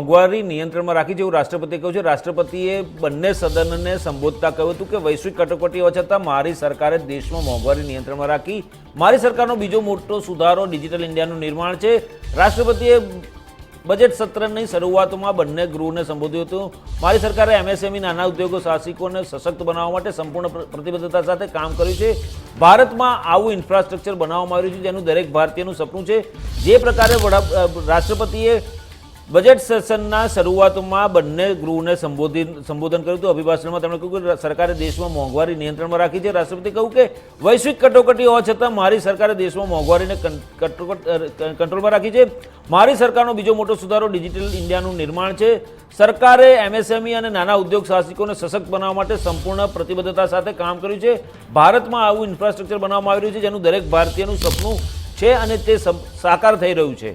મોંઘવારી નિયંત્રણમાં રાખી જેવું રાષ્ટ્રપતિએ કહ્યું છે. રાષ્ટ્રપતિએ બંને સદનને સંબોધતા કહ્યું હતું કે વૈશ્વિક કટોકટી હોવા છતાં મારી સરકારે દેશમાં મોંઘવારી નિયંત્રણમાં રાખી. મારી સરકારનો બીજો મોટો સુધારો ડિજિટલ ઇન્ડિયાનું નિર્માણ છે. રાષ્ટ્રપતિએ બજેટ સત્રની શરૂઆતમાં બંને ગૃહને સંબોધ્યું હતું. મારી સરકારે એમએસએમઈ નાના ઉદ્યોગો, સાહસિકોને સશક્ત બનાવવા માટે સંપૂર્ણ પ્રતિબદ્ધતા સાથે કામ કર્યું છે. ભારતમાં આવું ઇન્ફ્રાસ્ટ્રક્ચર બનાવવામાં આવ્યું છે, જેનું દરેક ભારતીયનું સપનું છે. જે પ્રકારે વડા રાષ્ટ્રપતિએ બજેટ સેશનના શરૂઆતમાં બંને ગૃહને સંબોધિત સંબોધન કર્યું હતું. અભિભાષણમાં તેમણે કહ્યું કે સરકારે દેશમાં મોંઘવારી નિયંત્રણમાં રાખી છે. રાષ્ટ્રપતિ કહ્યું કે વૈશ્વિક કટોકટી હોવા છતાં મારી સરકારે દેશમાં મોંઘવારીને કંટ્રોલમાં રાખી છે. મારી સરકારનો બીજો મોટો સુધારો ડિજિટલ ઇન્ડિયાનું નિર્માણ છે. સરકારે એમએસએમઈ અને નાના ઉદ્યોગ સાહસિકોને સશક્ત બનાવવા માટે સંપૂર્ણ પ્રતિબદ્ધતા સાથે કામ કર્યું છે. ભારતમાં આવું ઇન્ફ્રાસ્ટ્રક્ચર બનાવવામાં આવી રહ્યું છે, જેનું દરેક ભારતીયનું સપનું છે અને તે સાકાર થઈ રહ્યું છે.